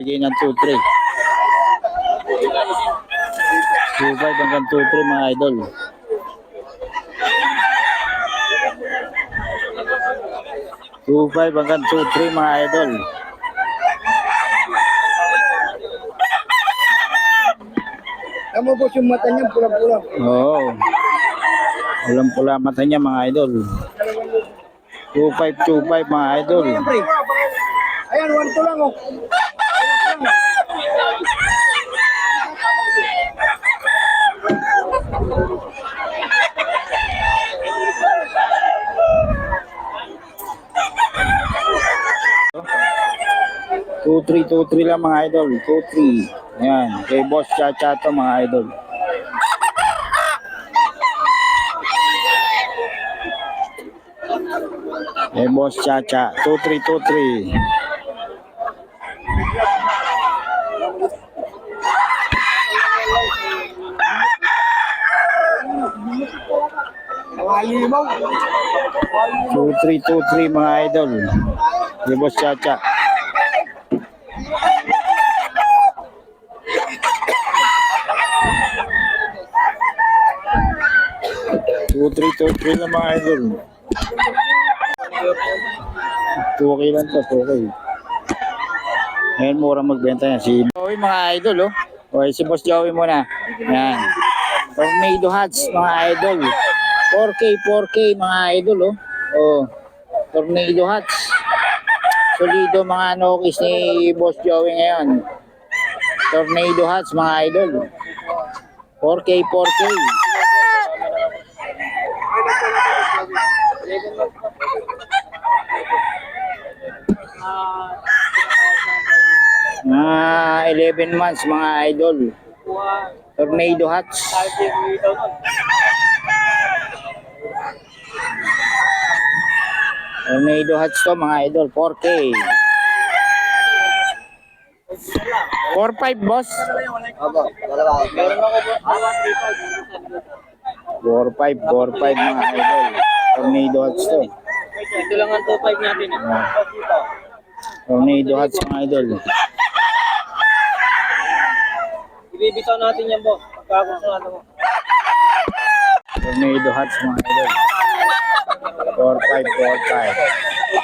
Bigay ng 2-3. 2-5 hanggang 2-3 mga idol. Two five hanggang two three mga idol. Tama po yung mata niya, pula-pula. Oo. Walang pula mata niya mga idol. 2525 mga idol. Ayan, one to lang oh. Two three two three lang mga idol. Two three. Ayan. Kay Boss Chacha to mga idol. Kay Boss Chacha. Two three two three. Two three mga idol. Kay Boss Chacha. Two three two three lang mga idol. Tuki lang to, tuki. Ngayon mura magbenta yan. Si Joey mga idol oh. Okay, si Boss Joey muna. Yan. Tornado hats mga idol. 4K, 4K mga idol oh. Oh. Tornado hats. Solido mga nokis ni Boss Joey ngayon. Tornado hats mga idol. 4K, 4K. Ah, 11 months mga idol. Tornado hats. Tornado hats to mga idol. 4K. 4-5 boss. Aba, dalawa. Meron ako po. 4-5, 4-5 mga idol. Tornado hats to. Ito lang ang 2.5 natin. eh. Tornado hats mga idol. Ibibitaw natin yan po. Pagkagusto natin mo. Tornado hats mga idol. 4-5, 4-5.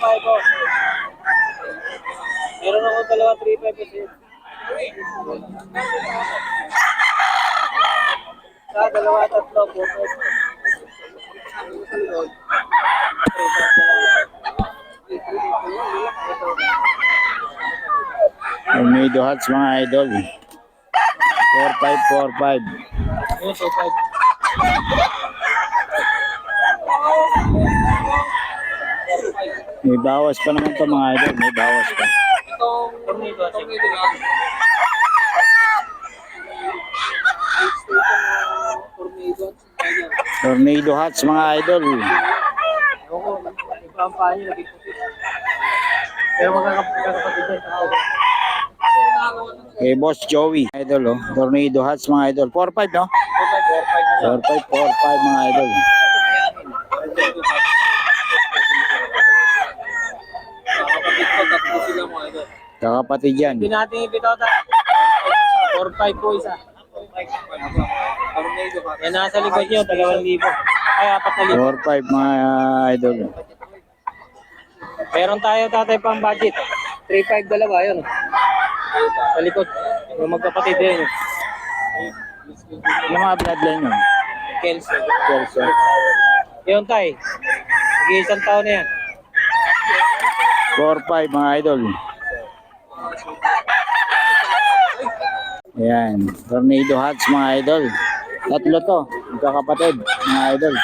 2.5 po. Meron ako dalawa 3.5 kasi. Sa dalawa tatlo po. Tornado hats mga idol. 4-5, 4-5. Yun, 2.5. May bawas pa naman to mga idol. May bawas pa. Itong tornado. Tornado lang. Tornado. Hats mga idol. Pero magkakapatid din. Kay Boss Joey. Idol oh. Tornado hats mga idol. 4-5 no? 4-5, 4-5 mga idol. Kakapatid yan. Hindi natin ibitaw tayo. 4-5 po isa. Yan nasa likod nyo, 2,000. Ay, 4,000. 4-5 mga idol. Meron tayo tatay pang budget. 3-5 dalawa, yun. Sa likod. Yung magkapatid din. Yung mga bloodline yun. Kelso. Kelso. Yun tay. Sige, isang taon na yan. 4-5 mga idol. Ayan. Tornado hats mga idol. Tatlo to. Magkakapatid mga idol.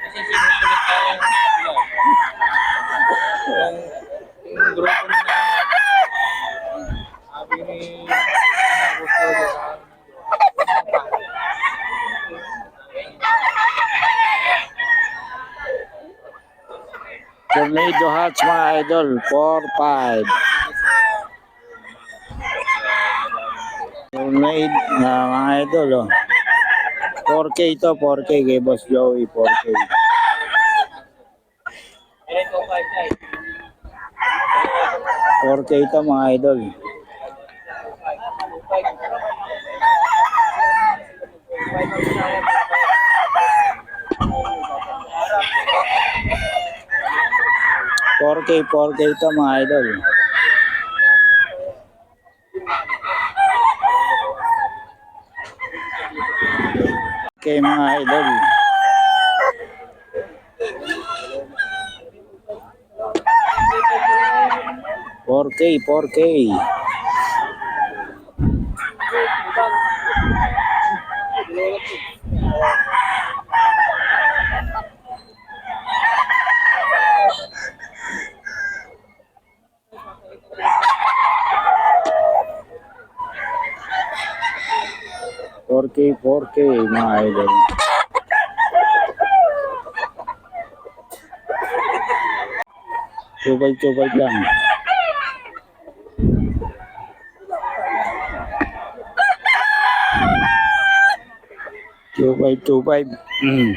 Kasi sinusunod tayo ng Yung, yung grupo na sabi ni gusto Tornado hats mga idol. 4-5. Made na mga idol, oh. 4K to, 4K kay Boss Joey, 4K. Yan, 2.5 na eh. 4K to mga idol. 4K ito mga idol. Okay mga idol. Por qué, por qué. 4K, 4K, mga idol. Tubay-tubay lang. Tubay-tubay. Mm.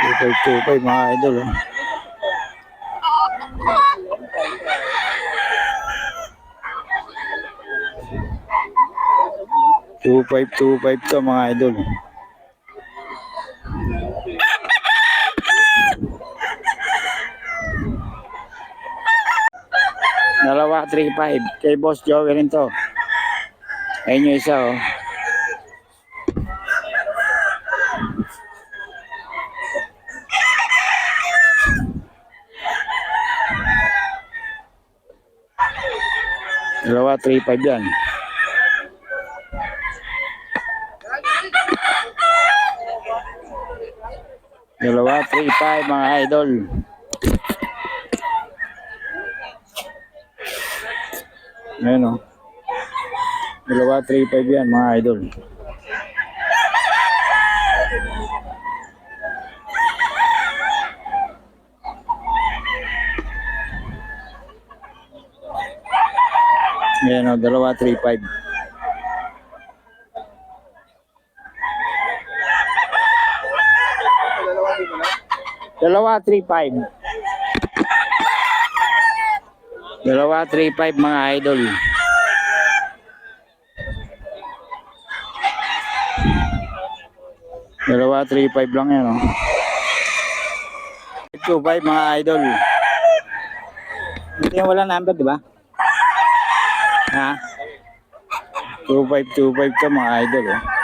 Tubay-tubay mga idol. Oh. Two five, two five to mga idol. Dalawa, 3-5. Kay Boss Joey rin to. Ayun yung isa, oh. Dalawa, 3-5 yan. Dalawa, 3-5 mga idol. Ayan o. Dalawa, 3-5 yan mga idol. Ayan o, dalawa, 3-5. Dalawa, 3-5. Dalawa, 3-5 mga idol. Dalawa, 3-5 lang yan, oh. 2-5 mga idol. Hindi yan wala number, di ba? Ha? 2-5, 2-5 to mga idol, oh.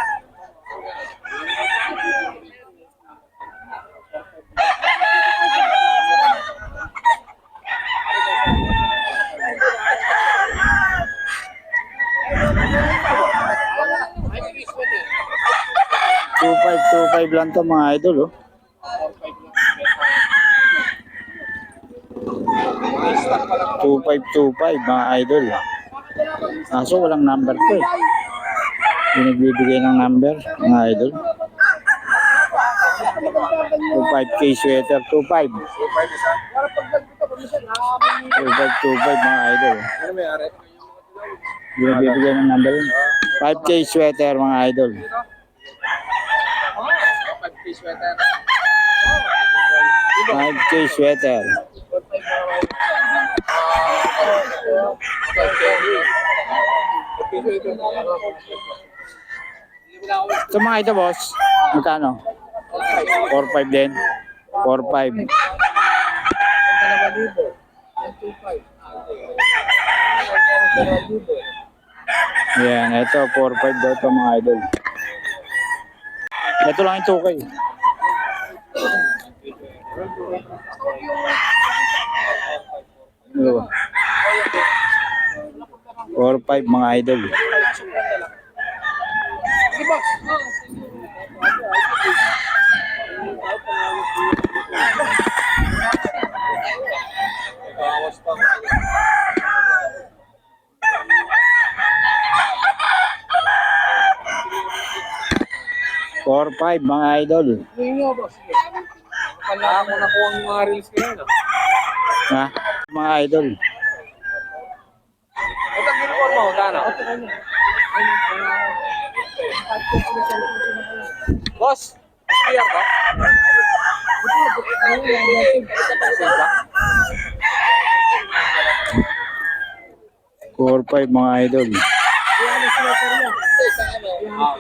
Two five, two five lang to mga idol, oh. Two five, two five mga idol. Kaso walang number to eh. Nagbibigay ng number mga idol. 25k sweater, 25. 25, 25 mga idol. Hindi nagbibigay ng number yun. 5k sweater mga idol. 5 sweater. 5k sweater. Ito mga ito boss, magkano? 4-5 din. 4-5. Yan, ito 4-5 daw ito mga idol. Ito lang yung 2K. Ba? 4-5 mga idol. Four five mga idol. Kailangan mo nakuha ang mga reels ko yun. Ha? Mga idol. Ito, uniform mo, Dana. Boss, SPR ka? Four five mga idol. Ah.